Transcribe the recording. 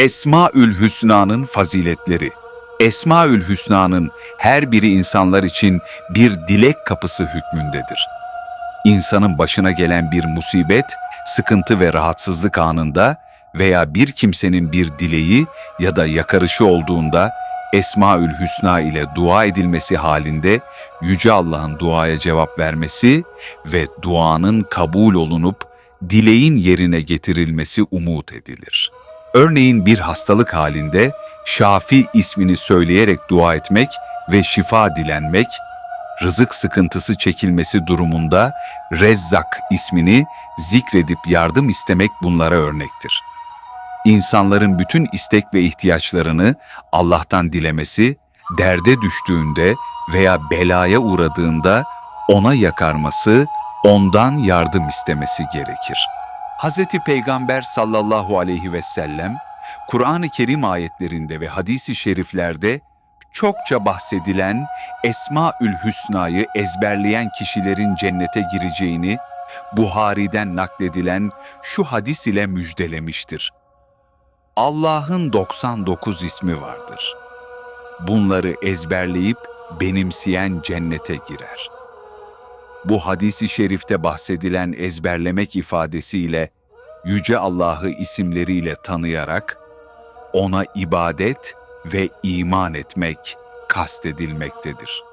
Esmaül Hüsna'nın faziletleri. Esmaül Hüsna'nın her biri insanlar için bir dilek kapısı hükmündedir. İnsanın başına gelen bir musibet, sıkıntı ve rahatsızlık anında veya bir kimsenin bir dileği ya da yakarışı olduğunda Esmaül Hüsna ile dua edilmesi halinde Yüce Allah'ın duaya cevap vermesi ve duanın kabul olunup dileğin yerine getirilmesi umut edilir. Örneğin bir hastalık halinde Şafi ismini söyleyerek dua etmek ve şifa dilenmek, rızık sıkıntısı çekilmesi durumunda Rezzak ismini zikredip yardım istemek bunlara örnektir. İnsanların bütün istek ve ihtiyaçlarını Allah'tan dilemesi, derde düştüğünde veya belaya uğradığında ona yakarması, ondan yardım istemesi gerekir. Hz. Peygamber sallallahu aleyhi ve sellem, Kur'an-ı Kerim ayetlerinde ve hadisi şeriflerde çokça bahsedilen Esmaül Hüsna'yı ezberleyen kişilerin cennete gireceğini Buhari'den nakledilen şu hadis ile müjdelemiştir. Allah'ın 99 ismi vardır. Bunları ezberleyip benimseyen cennete girer. Bu hadisi şerifte bahsedilen ezberlemek ifadesiyle Yüce Allah'ı isimleriyle tanıyarak ona ibadet ve iman etmek kastedilmektedir.